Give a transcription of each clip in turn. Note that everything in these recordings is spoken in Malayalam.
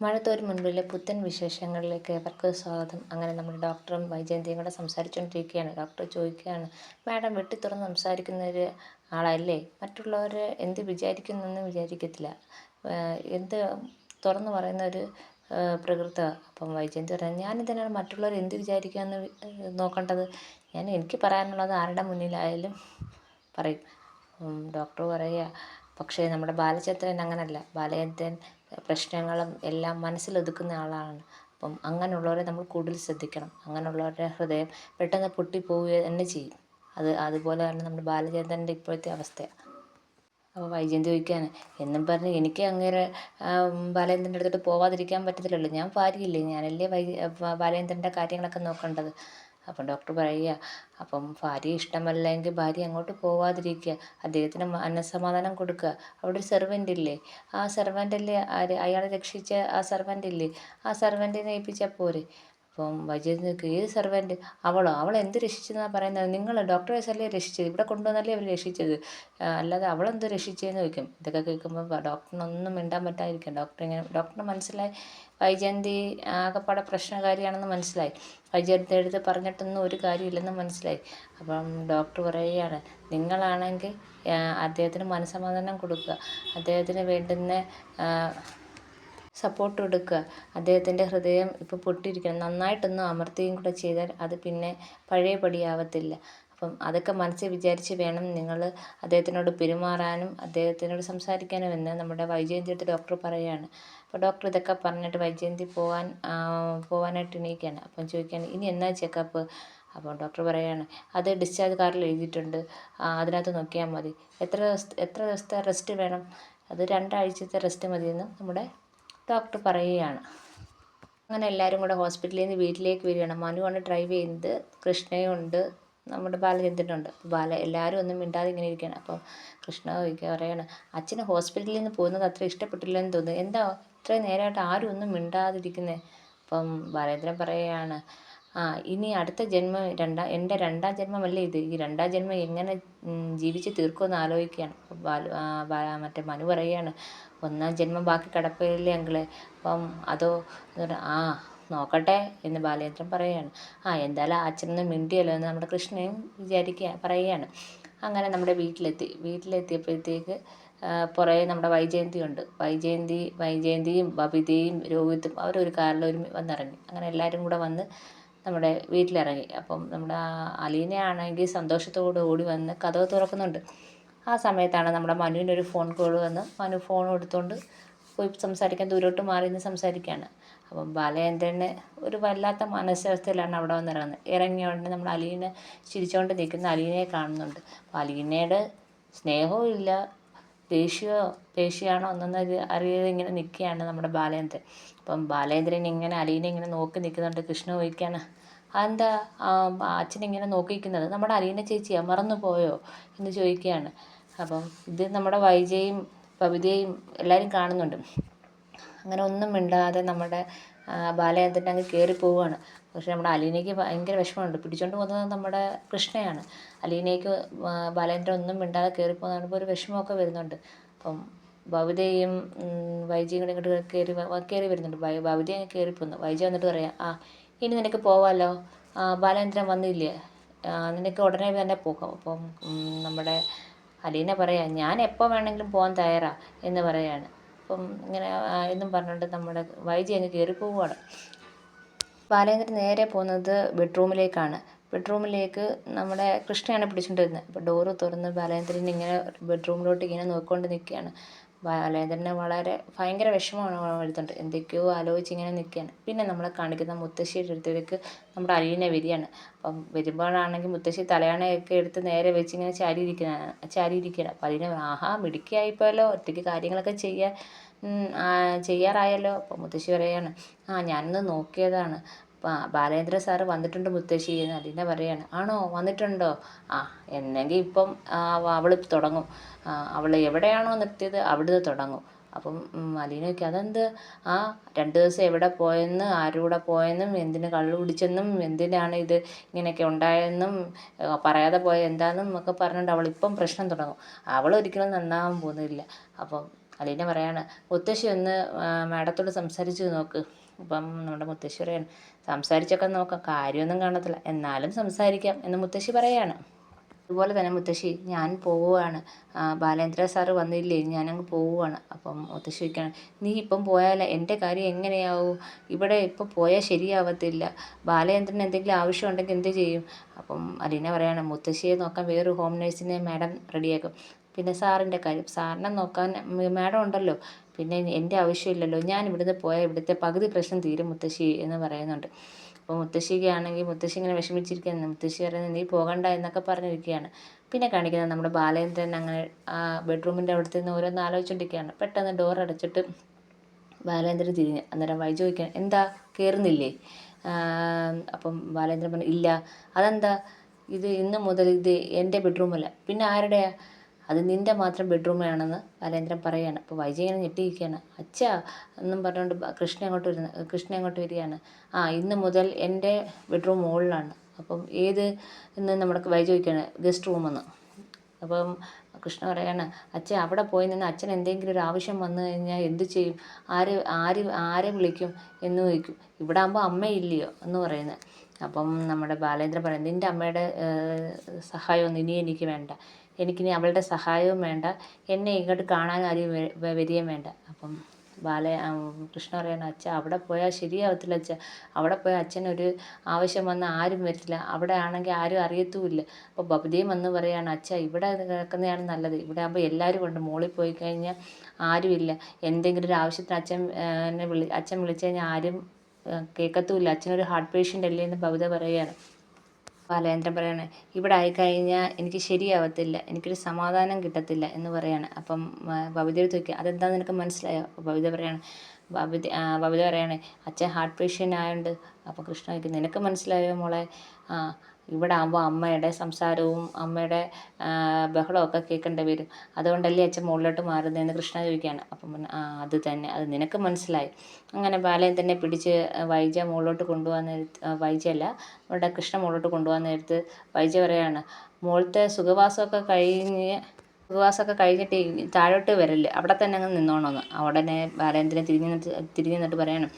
മഴത്തോരു മുൻപിലെ പുത്തൻ വിശേഷങ്ങളിലേക്ക് ഏവർക്ക് സ്വാഗതം. അങ്ങനെ നമ്മുടെ ഡോക്ടറും വൈജയന്തിയും കൂടെ സംസാരിച്ചുകൊണ്ടിരിക്കുകയാണ്. ഡോക്ടർ ചോദിക്കുകയാണ് മാഡം വെട്ടി തുറന്ന് സംസാരിക്കുന്ന ഒരു ആളല്ലേ? മറ്റുള്ളവർ എന്ത് വിചാരിക്കുന്നെന്ന് വിചാരിക്കത്തില്ല. എന്ത് തുറന്ന് പറയുന്ന ഒരു പ്രകൃത അപ്പം വൈജയന്തി പറഞ്ഞു ഞാനിതിനാണ് മറ്റുള്ളവർ എന്ത് വിചാരിക്കാമെന്ന് നോക്കേണ്ടത്? ഞാൻ എനിക്ക് പറയാനുള്ളത് ആരുടെ മുന്നിലായാലും പറയും. ഡോക്ടർ പറയുക പക്ഷേ നമ്മുടെ ബാലചന്ദ്രൻ അങ്ങനല്ല. ബാലചന്ദ്രൻ പ്രശ്നങ്ങളും എല്ലാം മനസ്സിലൊതുക്കുന്ന ആളാണ്. അപ്പം അങ്ങനെയുള്ളവരെ നമ്മൾ കൂടുതൽ ശ്രദ്ധിക്കണം. അങ്ങനെയുള്ളവരുടെ ഹൃദയം പെട്ടെന്ന് പൊട്ടിപ്പോവുക തന്നെ ചെയ്യും. അത് അതുപോലെ തന്നെ നമ്മുടെ ബാലചന്ദ്രന്റെ ഇപ്പോഴത്തെ അവസ്ഥയാണ്. അപ്പോൾ വൈജയന്തി ചോദിക്കാൻ എന്നും പറഞ്ഞ് എനിക്ക് അങ്ങനെ ബാലചന്ദ്രന്റെ അടുത്തോട്ട് പോവാതിരിക്കാൻ പറ്റത്തില്ലല്ലോ. ഞാൻ ഭാര്യയില്ലേ? ഞാനല്ലേ വൈ ബാലചന്ദ്രന്റെ കാര്യങ്ങളൊക്കെ നോക്കേണ്ടത്? അപ്പം ഡോക്ടർ പറയുക അപ്പം ഭാര്യ ഇഷ്ടമല്ലെങ്കിൽ ഭാര്യ അങ്ങോട്ട് പോവാതിരിക്കുക. അദ്ദേഹത്തിന് മനസ്സമാധാനം കൊടുക്കുക. അവിടെ ഒരു സെർവന്റ് ഇല്ലേ? ആ സെർവന്റല്ലേ ആര്? അയാളെ രക്ഷിച്ച ആ സെർവന്റ് ഇല്ലേ? ആ സെർവന്റിനെ ഏൽപ്പിച്ചാൽ പോരെ? അപ്പം വൈദ്യുതിക്ക് ഏത് സർവന്റ് അവളോ? അവൾ എന്ത് രക്ഷിച്ചെന്നാണ് പറയുന്നത്? നിങ്ങൾ ഡോക്ടേഴ്സ് അല്ലേ രക്ഷിച്ചത്? ഇവിടെ കൊണ്ടുവന്നല്ലേ അവർ രക്ഷിച്ചത്? അല്ലാതെ അവളെന്ത് രക്ഷിച്ചതെന്ന് ചോദിക്കും. ഇതൊക്കെ കേൾക്കുമ്പോൾ ഡോക്ടറിനൊന്നും മിണ്ടാൻ പറ്റാതിരിക്കും ഡോക്ടർ ഇങ്ങനെ ഡോക്ടറിന് മനസ്സിലായി. വൈജയന്തി ആകെപ്പാടെ പ്രശ്നകാരിയാണെന്ന് മനസ്സിലായി. വൈജയന്തി എടുത്ത് പറഞ്ഞിട്ടൊന്നും ഒരു കാര്യമില്ലെന്ന് മനസ്സിലായി. അപ്പം ഡോക്ടർ പറയുകയാണ് നിങ്ങളാണെങ്കിൽ അദ്ദേഹത്തിന് മനസ്സമാധാനം കൊടുക്കുക. അദ്ദേഹത്തിന് വേണ്ടുന്ന സപ്പോർട്ട് കൊടുക്കുക. അദ്ദേഹത്തിന്റെ ഹൃദയം ഇപ്പോൾ പൊട്ടിയിരിക്കണം നന്നായിട്ടൊന്ന് അമർത്തുകയും കൂടെ ചെയ്താൽ അത് പിന്നെ പഴയപടിയാവത്തില്ല അപ്പം അതൊക്കെ മനസ്സിൽ വിചാരിച്ച് വേണം നിങ്ങൾ അദ്ദേഹത്തിനോട് പെരുമാറാനും അദ്ദേഹത്തിനോട് സംസാരിക്കാനും എന്ന് നമ്മുടെ വൈജയന്തി ഡോക്ടർ പറയുകയാണ് അപ്പോൾ ഡോക്ടർ ഇതൊക്കെ പറഞ്ഞിട്ട് വൈജയന്തി പോകാൻ പോകാനായിട്ട് എണീക്കുകയാണ് അപ്പം ചോദിക്കുകയാണ് ഇനി എന്നാ ചെക്കപ്പ് അപ്പോൾ ഡോക്ടർ പറയുകയാണ് അത് ഡിസ്ചാർജ് കാർഡിൽ എഴുതിയിട്ടുണ്ട്. അതിനകത്ത് നോക്കിയാൽ മതി. എത്ര എത്ര ദിവസത്തെ റെസ്റ്റ് വേണം? അത് രണ്ടാഴ്ചത്തെ റെസ്റ്റ് മതിയെന്ന് നമ്മുടെ ഡോക്ടർ പറയുകയാണ്. അങ്ങനെ എല്ലാവരും കൂടെ ഹോസ്പിറ്റലിൽ നിന്ന് വീട്ടിലേക്ക് വരികയാണ്. മനുവാണ് ഡ്രൈവ് ചെയ്യുന്നത്. കൃഷ്ണയും ഉണ്ട്. നമ്മുടെ ബാലചന്ദ്രനുണ്ട് ബാല എല്ലാവരും ഒന്നും മിണ്ടാതെ ഇങ്ങനെ ഇരിക്കുകയാണ്. അപ്പോൾ കൃഷ്ണ പറയാണ് അച്ഛന് ഹോസ്പിറ്റലിൽ നിന്ന് പോകുന്നത് അത്ര ഇഷ്ടപ്പെട്ടില്ലെന്ന് തോന്നുന്നു. എന്താ ഇത്രയും നേരമായിട്ട് ആരും ഒന്നും മിണ്ടാതിരിക്കുന്നത് അപ്പം ബാലേന്ദ്രൻ പറയുകയാണ് ആ ഇനി അടുത്ത ജന്മം രണ്ടാ എന്റെ രണ്ടാം ജന്മമല്ലേ ഇത്? ഈ രണ്ടാം ജന്മം എങ്ങനെ ജീവിച്ച് തീർക്കുമെന്ന് ആലോചിക്കുകയാണ്. ബാലു മറ്റേ മനു പറയുകയാണ് ഒന്നാം ജന്മം ബാക്കി കിടപ്പില്ലേ അങ്കിളെ? അപ്പം അതോ ആ നോക്കട്ടെ എന്ന് ബാലചന്ദ്രൻ പറയുകയാണ്. ആ എന്തായാലും അച്ഛനൊന്നും മിണ്ടിയല്ലോ എന്ന് നമ്മുടെ കൃഷ്ണയും വിചാരിക്കുക പറയുകയാണ്. അങ്ങനെ നമ്മുടെ വീട്ടിലെത്തി. വീട്ടിലെത്തിയപ്പോഴത്തേക്ക് പുറകെ നമ്മുടെ വൈജയന്തി ഉണ്ട്. വൈജയന്തി വൈജയന്തിയും ബബിതയും രോഹിത്തും അവരൊരു കാറിൽ ഒരു വന്നിറങ്ങി. അങ്ങനെ എല്ലാവരും കൂടെ വന്ന് നമ്മുടെ വീട്ടിലിറങ്ങി. അപ്പം നമ്മുടെ അലീനയാണെങ്കിൽ സന്തോഷത്തോടെ ഓടി വന്ന് കഥവ് തുറക്കുന്നുണ്ട്. ആ സമയത്താണ് നമ്മുടെ മനുവിനൊരു ഫോൺ കോൾ വന്ന് മനു ഫോൺ എടുത്തുകൊണ്ട് പോയി സംസാരിക്കാൻ ദൂരോട്ട് മാറി നിന്ന് സംസാരിക്കുകയാണ് അപ്പം ബാലചന്ദ്രന് ഒരു വല്ലാത്ത മാനസികാവസ്ഥയിലാണ് അവിടെ വന്ന് ഇറങ്ങുന്നത് ഇറങ്ങിയ ഉടനെ നമ്മൾ അലീന ചിരിച്ചുകൊണ്ട് നിൽക്കുന്ന അലീനയെ കാണുന്നുണ്ട്. അപ്പം അലീനയുടെ സ്നേഹവും ഇല്ല. ദേഷ്യമോ ദേഷ്യമാണോ എന്നൊന്നും അറിയാതെ ഇങ്ങനെ നിൽക്കുകയാണ് നമ്മുടെ ബാലേന്ദ്രൻ. അപ്പം ബാലേന്ദ്രൻ ഇങ്ങനെ അലീനെ ഇങ്ങനെ നോക്കി നിൽക്കുന്നുണ്ട് കൃഷ്ണ ചോദിക്കുകയാണ് അതെന്താ അച്ഛനിങ്ങനെ നോക്കി നിൽക്കുന്നത് നമ്മുടെ അലീന ചേച്ചിയാ മറന്നു പോയോ? എന്ന് ചോദിക്കുകയാണ്. അപ്പം ഇത് നമ്മുടെ വൈജയും പവിതയും എല്ലാവരും കാണുന്നുണ്ട്. അങ്ങനെ ഒന്നും മിണ്ടാതെ നമ്മുടെ ബാലചന്ദ്രൻ അങ്ങ് കയറി പോവുകയാണ്. പക്ഷേ നമ്മുടെ അലീനയ്ക്ക് ഭയങ്കര വിഷമമുണ്ട്. പിടിച്ചുകൊണ്ട് പോകുന്നത് നമ്മുടെ കൃഷ്ണയാണ്. അലീനയ്ക്ക് ബാലേന്ദ്ര ഒന്നും മിണ്ടാതെ കയറി പോകുന്ന കാണുമ്പോൾ ഒരു വിഷമമൊക്കെ വരുന്നുണ്ട്. അപ്പം ഭവിതയും വൈജിയും കൂടെ ഇങ്ങോട്ട് കയറി കയറി വരുന്നുണ്ട്. ഭവിത അങ്ങ് കയറി പോകുന്നു വൈജി വന്നിട്ട് പറയാം ആ ഇനി നിനക്ക് പോവാമല്ലോ ബാലേന്ദ്രൻ വന്നില്ലേ? നിനക്ക് ഉടനെ തന്നെ പോകാം. അപ്പം നമ്മുടെ അലീന പറയാം ഞാൻ എപ്പോൾ വേണമെങ്കിലും പോകാൻ തയ്യാറാണ് എന്ന് പറയാണ്. അപ്പം ഇങ്ങനെ എന്നും പറഞ്ഞുകൊണ്ട് നമ്മുടെ വൈജി അങ്ങ് കയറി പോവുകയാണ് ബാലേന്ദ്രൻ നേരെ പോകുന്നത് ബെഡ്റൂമിലേക്കാണ്. ബെഡ്റൂമിലേക്ക് നമ്മുടെ കൃഷ്ണയാണ് പിടിച്ചുകൊണ്ടിരുന്നത് അപ്പോൾ ഡോറ് തുറന്ന് ബാലേന്ദ്രൻ ഇങ്ങനെ ബെഡ്റൂമിലോട്ട് ഇങ്ങനെ നോക്കിക്കൊണ്ട് നിൽക്കുകയാണ്. ബാലേന്ദ്രന് വളരെ ഭയങ്കര വിഷമമാണ് വരുന്നുണ്ട് എന്തൊക്കെയോ ആലോചിച്ച് ഇങ്ങനെ നിൽക്കുകയാണ് പിന്നെ നമ്മളെ കാണിക്കുന്ന മുത്തശ്ശിയുടെ അടുത്തേക്ക് നമ്മുടെ അലീനെ വരികയാണ് അപ്പം വരുമ്പോഴാണെങ്കിൽ മുത്തശ്ശി തലയാണയൊക്കെ എടുത്ത് നേരെ വെച്ച് ഇങ്ങനെ ചാരിയിരിക്കുന്ന ചാരിയിരിക്കുകയാണ് അപ്പം അലീന ആഹാ മിടുക്കിയായിപ്പോയല്ലോ. ഒറ്റയ്ക്ക് കാര്യങ്ങളൊക്കെ ചെയ്യാൻ ചെയ്യാറായല്ലോ. അപ്പം മുത്തശ്ശി പറയാണ് ആ ഞാനൊന്ന് നോക്കിയതാണ്. ബാലേന്ദ്ര സാറ് വന്നിട്ടുണ്ട് മുത്തശ്ശി എന്ന് അലീന പറയാണ്. ആണോ? വന്നിട്ടുണ്ടോ? ആ എന്നെങ്കിൽ ഇപ്പം അവൾ തുടങ്ങും. അവൾ എവിടെയാണോ നിർത്തിയത് അവിടുന്ന് തുടങ്ങും. അപ്പം അലീനയ്ക്ക് അതെന്ത്? ആ രണ്ട് ദിവസം എവിടെ പോയെന്ന് ആരുടെ പോയെന്നും എന്തിന് കള്ളു കുടിച്ചെന്നും എന്തിനാണ് ഇത് ഇങ്ങനെയൊക്കെ ഉണ്ടായതെന്നും പറയാതെ പോയ എന്താണെന്നും ഒക്കെ പറഞ്ഞുകൊണ്ട് ഇപ്പം പ്രശ്നം തുടങ്ങും. അവൾ ഒരിക്കലും നന്നാവാൻ പോകുന്നില്ല അപ്പം അലീന പറയാണ് മുത്തശ്ശി ഒന്ന് മാഡത്തോട് സംസാരിച്ച് നോക്ക്. അപ്പം നമ്മുടെ മുത്തശ്ശി പറയാണ് സംസാരിച്ചൊക്കെ നോക്കാം കാര്യമൊന്നും കാണത്തില്ല എന്നാലും സംസാരിക്കാം എന്ന് മുത്തശ്ശി പറയാണ്. അതുപോലെ തന്നെ മുത്തശ്ശി ഞാൻ പോവുകയാണ് ബാലേന്ദ്ര സാറ് വന്നില്ലേ ഞാനങ്ങ് പോവുകയാണ് അപ്പം മുത്തശ്ശി ചോദിക്കുകയാണ് നീ ഇപ്പം പോയാൽ എന്റെ കാര്യം എങ്ങനെയാവും? ഇവിടെ ഇപ്പം പോയാൽ ശരിയാവത്തില്ല. ബാലേന്ദ്രന് എന്തെങ്കിലും ആവശ്യം ഉണ്ടെങ്കിൽ എന്ത് ചെയ്യും? അപ്പം അലീന പറയാണ് മുത്തശ്ശിയെ നോക്കാൻ വേറൊരു ഹോം നേഴ്സിനെ മാഡം റെഡിയാക്കും പിന്നെ സാറിന്റെ കാര്യം. സാറിനെ നോക്കാൻ മാഡം ഉണ്ടല്ലോ. പിന്നെ എന്റെ ആവശ്യമില്ലല്ലോ. ഞാൻ ഇവിടുന്ന് പോയാൽ ഇവിടുത്തെ പകുതി പ്രശ്നം തീരും മുത്തശ്ശി എന്ന് പറയുന്നുണ്ട്. അപ്പോൾ മുത്തശ്ശിക്കാണെങ്കിൽ മുത്തശ്ശി ഇങ്ങനെ വിഷമിച്ചിരിക്കുന്നു മുത്തശ്ശി പറയുന്നത് നീ പോകണ്ട എന്നൊക്കെ പറഞ്ഞിരിക്കുകയാണ്. പിന്നെ കാണിക്കുന്നത് നമ്മുടെ ബാലേന്ദ്രൻ അങ്ങനെ ബെഡ്റൂമിന്റെ അവിടുത്തെ നിന്ന് ഓരോന്ന് ആലോചിച്ചുകൊണ്ടിരിക്കുകയാണ് പെട്ടെന്ന് ഡോർ അടച്ചിട്ട് ബാലേന്ദ്രൻ തിരിഞ്ഞ്. അന്നേരം വൈ ചോദിക്കാൻ എന്താ? കയറുന്നില്ലേ അപ്പം ബാലേന്ദ്രൻ പറഞ്ഞു ഇല്ല. അതെന്താ? ഇത് ഇന്ന് മുതൽ ഇത് എന്റെ ബെഡ്റൂമല്ല. പിന്നെ ആരുടെയാ? അത് നിന്റെ മാത്രം ബെഡ്റൂമിലാണെന്ന് ബാലേന്ദ്രൻ പറയുകയാണ് അപ്പോൾ വൈജയ് ഇങ്ങനെ ഞെട്ടിയിരിക്കുകയാണ്. അച്ഛാ എന്നും പറഞ്ഞുകൊണ്ട് കൃഷ്ണ അങ്ങോട്ട് വരുന്ന കൃഷ്ണ അങ്ങോട്ട് വരികയാണ്. ആ ഇന്ന് മുതൽ എന്റെ ബെഡ്റൂം മുകളിലാണ് അപ്പം ഏത് എന്ന് നമ്മുടെ വൈജയ് ചോദിക്കുകയാണ് ഗസ്റ്റ് റൂമെന്ന് അപ്പം കൃഷ്ണ പറയാണ് അച്ഛൻ അവിടെ പോയി നിന്ന് അച്ഛൻ എന്തെങ്കിലും ഒരു ആവശ്യം വന്നു കഴിഞ്ഞാൽ എന്ത് ചെയ്യും? ആര് ആര് ആരെ വിളിക്കും എന്ന് ചോദിക്കും. ഇവിടെ ആകുമ്പോൾ അമ്മയില്ലയോ എന്ന് പറയുന്നത്. അപ്പം നമ്മുടെ ബാലേന്ദ്രൻ പറയുന്നത് നിന്റെ അമ്മയുടെ സഹായമൊന്നും ഇനി എനിക്ക് വേണ്ട. എനിക്കിനി അവളുടെ സഹായവും വേണ്ട. എന്നെ ഇങ്ങോട്ട് കാണാൻ ആരും വരികയും വേണ്ട. അപ്പം ബാല കൃഷ്ണ പറയുന്ന അച്ഛ അവിടെ പോയാൽ ശരിയാവത്തില്ല അച്ഛ. അവിടെ പോയാൽ അച്ഛനൊരു ആവശ്യം വന്നാൽ ആരും വരില്ല അവിടെ ആണെങ്കിൽ ആരും അറിയത്തുമില്ല. അപ്പോൾ ബബുദിയും വന്ന് പറയുകയാണ് അച്ഛ ഇവിടെ കിടക്കുന്നതാണ് നല്ലത്. ഇവിടെ ആകുമ്പോൾ എല്ലാവരും ഉണ്ട്. മോളിൽ പോയി കഴിഞ്ഞാൽ ആരുമില്ല. എന്തെങ്കിലും ഒരു ആവശ്യത്തിന് അച്ഛൻ എന്നെ വിളി അച്ഛൻ വിളിച്ചു കഴിഞ്ഞാൽ ആരും കേൾക്കത്തുമില്ല. അച്ഛനൊരു ഹാർട്ട് പേഷ്യന്റ് അല്ലേ എന്ന് ബബുദ പറയുകയാണ്. ബാലേന്ദ്രൻ പറയാണ് ഇവിടെ ആയിക്കഴിഞ്ഞാൽ എനിക്ക് ശരിയാവത്തില്ല എനിക്കൊരു സമാധാനം കിട്ടത്തില്ല എന്ന് പറയാണ്. അപ്പം ബബിതയുടെ ചോദിക്കുക അതെന്താ നിനക്ക് മനസ്സിലായോ? ഭവിത പറയാണ് ബബിത ബബിത പറയാണ് അച്ഛൻ ഹാർട്ട് പേഷ്യന്റ് ആയതുകൊണ്ട് അപ്പോൾ കൃഷ്ണ ചോദിക്കും നിനക്ക് മനസ്സിലായോ മോളെ? ആ ഇവിടെ ആകുമ്പോൾ അമ്മയുടെ സംസാരവും അമ്മയുടെ ബഹളമൊക്കെ കേൾക്കേണ്ടി വരും. അതുകൊണ്ടല്ലേ അച്ഛൻ മുകളിലോട്ട് മാറുന്നതെന്ന് കൃഷ്ണ ചോദിക്കുകയാണ്. അപ്പം ആ അത് തന്നെ അത് നിനക്ക് മനസ്സിലായി. അങ്ങനെ ബാലൻ തന്നെ പിടിച്ച് വൈജ മുകളിലോട്ട് കൊണ്ടുപോകാൻ നേരത്ത് വൈജയല്ല അവിടെ കൃഷ്ണ മുകളിലോട്ട് കൊണ്ടുപോകാൻ നേരത്ത് വൈജ പറയാണ് മുകളിലത്തെ സുഖവാസമൊക്കെ കഴിഞ്ഞ് സുഖവാസമൊക്കെ കഴിഞ്ഞിട്ട് താഴോട്ട് വരൽ. അവിടെ തന്നെ അങ്ങ് നിന്നോണമെന്ന് ഉടനെ ബാലേന്ദ്രൻ തിരിഞ്ഞ് തിരിഞ്ഞ് നിന്നിട്ട് പറയണം.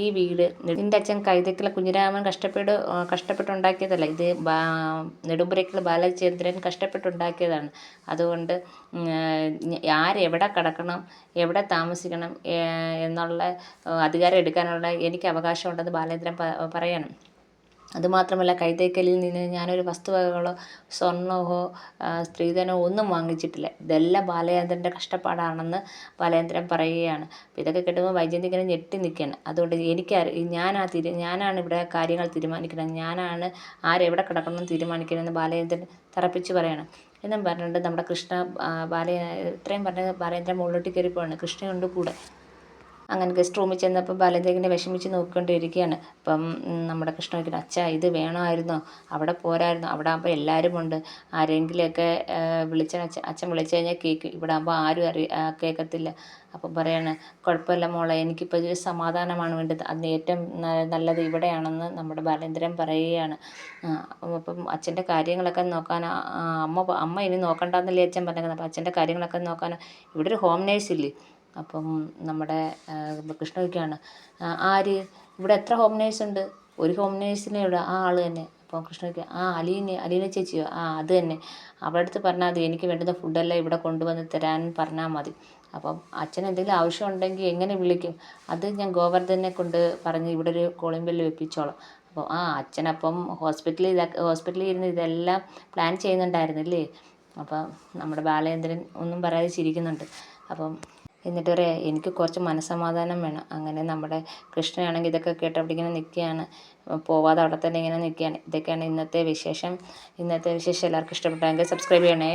ഈ വീട് നിന്റെ അച്ഛൻ കൈതക്കല കുഞ്ഞിരാമൻ കഷ്ടപ്പെട്ട് കഷ്ടപ്പെട്ടുണ്ടാക്കിയതല്ല. ഇത് നെടുമ്പുരയ്ക്കൽ ബാലചന്ദ്രൻ കഷ്ടപ്പെട്ടുണ്ടാക്കിയതാണ്. അതുകൊണ്ട് ആരെവിടെ കിടക്കണം എവിടെ താമസിക്കണം എന്നുള്ള അധികാരം എടുക്കാനുള്ള എനിക്ക് അവകാശമുണ്ടെന്ന് ബാലേന്ദ്രൻ പറയണം. അതുമാത്രമല്ല കൈതയ്ക്കലിൽ നിന്ന് ഞാനൊരു വസ്തുവകകളോ സ്വർണമോ സ്ത്രീധനമോ ഒന്നും വാങ്ങിച്ചിട്ടില്ല. ഇതെല്ലാം ബാലചന്ദ്രന്റെ കഷ്ടപ്പാടാണെന്ന് ബാലചന്ദ്രൻ പറയുകയാണ്. ഇതൊക്കെ കേട്ടുമ്പോൾ വൈജയന്തി ഇങ്ങനെ ഞെട്ടി നിൽക്കുകയാണ്. അതുകൊണ്ട് എനിക്കറി ഞാനാ തീരു ഞാനാണ് ഇവിടെ കാര്യങ്ങൾ തീരുമാനിക്കുന്നത്. ഞാനാണ് ആരെവിടെ കിടക്കണം തീരുമാനിക്കണമെന്ന് ബാലചന്ദ്രൻ തറപ്പിച്ച് പറയണം. എന്നും പറഞ്ഞിട്ട് നമ്മുടെ കൃഷ്ണ ബാല ഇത്രയും പറഞ്ഞ ബാലേന്ദ്രൻ മുകളിലോട്ട് കയറിപ്പോവാണ്. കൃഷ്ണയുണ്ട് കൂടെ. അങ്ങനെ ഗസ്റ്റ് റൂമിൽ ചെന്നപ്പോൾ ബാലദേവനെ വിഷമിച്ച് നോക്കിക്കൊണ്ടിരിക്കുകയാണ്. അപ്പം നമ്മുടെ കൃഷ്ണ ചോദിക്കുന്നു അച്ഛാ ഇത് വേണമായിരുന്നോ? അവിടെ പോരായിരുന്നോ. അവിടെ ആകുമ്പോൾ എല്ലാവരും ഉണ്ട് ആരെങ്കിലുമൊക്കെ വിളിച്ചാൽ അച്ഛൻ അച്ഛൻ വിളിച്ചു കഴിഞ്ഞാൽ കേൾക്കും ഇവിടെ ആകുമ്പോൾ ആരും അറി കേൾക്കത്തില്ല അപ്പം പറയാണ് കുഴപ്പമില്ല മോളെ എനിക്കിപ്പോൾ ഒരു സമാധാനമാണ് വേണ്ടത്. അതിന് ഏറ്റവും നല്ലത് ഇവിടെയാണെന്ന് നമ്മുടെ ബാലേന്ദ്രൻ പറയുകയാണ്. അപ്പം അച്ഛന്റെ കാര്യങ്ങളൊക്കെ നോക്കാൻ അമ്മ അമ്മ ഇനി നോക്കണ്ടെന്നല്ലേ അച്ഛൻ പറഞ്ഞത് അപ്പം അച്ഛന്റെ കാര്യങ്ങളൊക്കെ നോക്കാൻ ഇവിടെ ഒരു ഹോം നേഴ്സ് ഇല്ലേ? അപ്പം നമ്മുടെ കൃഷ്ണ ചോദിക്കുകയാണ് ആര്? ഇവിടെ എത്ര ഹോം നേഴ്സ് ഉണ്ട്? ഒരു ഹോം നേഴ്സിനെ ഉള്ളൂ. ആ ആൾ തന്നെ. അപ്പോൾ കൃഷ്ണ ചോദിക്കുക ആ അലീന അലീന ചേച്ചിയോ ആ അത് തന്നെ. അവളുടെ അടുത്ത് പറഞ്ഞാൽ മതി എനിക്ക് വേണ്ടുന്ന ഫുഡെല്ലാം ഇവിടെ കൊണ്ടുവന്ന് തരാൻ പറഞ്ഞാൽ മതി. അപ്പം അച്ഛൻ എന്തെങ്കിലും ആവശ്യം ഉണ്ടെങ്കിൽ എങ്ങനെ വിളിക്കും? അത് ഞാൻ ഗോവർദ്ധനെ കൊണ്ട് പറഞ്ഞ് ഇവിടെ ഒരു കോളിംഗ് ബെല്ല് വെപ്പിച്ചോളാം. അപ്പോൾ ആ അച്ഛനപ്പം ഹോസ്പിറ്റലിൽ ഇതാക്കി ഹോസ്പിറ്റലിൽ ഇരുന്ന് ഇതെല്ലാം പ്ലാൻ ചെയ്യുന്നുണ്ടായിരുന്നില്ലേ? അപ്പം നമ്മുടെ ബാലചന്ദ്രൻ ഒന്നും പറയാതെ ചിരിക്കുന്നുണ്ട്. അപ്പം എന്നിട്ട് പറയാം എനിക്ക് കുറച്ച് മനസ്സമാധാനം വേണം. അങ്ങനെ നമ്മുടെ കൃഷ്ണയാണെങ്കിൽ ഇതൊക്കെ കേട്ട് അവിടെ ഇങ്ങനെ നിൽക്കുകയാണ്. പോവാതെ അവിടെ തന്നെ ഇങ്ങനെ നിൽക്കുകയാണ്. ഇതൊക്കെയാണ് ഇന്നത്തെ വിശേഷം. ഇന്നത്തെ വിശേഷം എല്ലാവർക്കും ഇഷ്ടപ്പെട്ടെങ്കിൽ സബ്സ്ക്രൈബ് ചെയ്യണേ.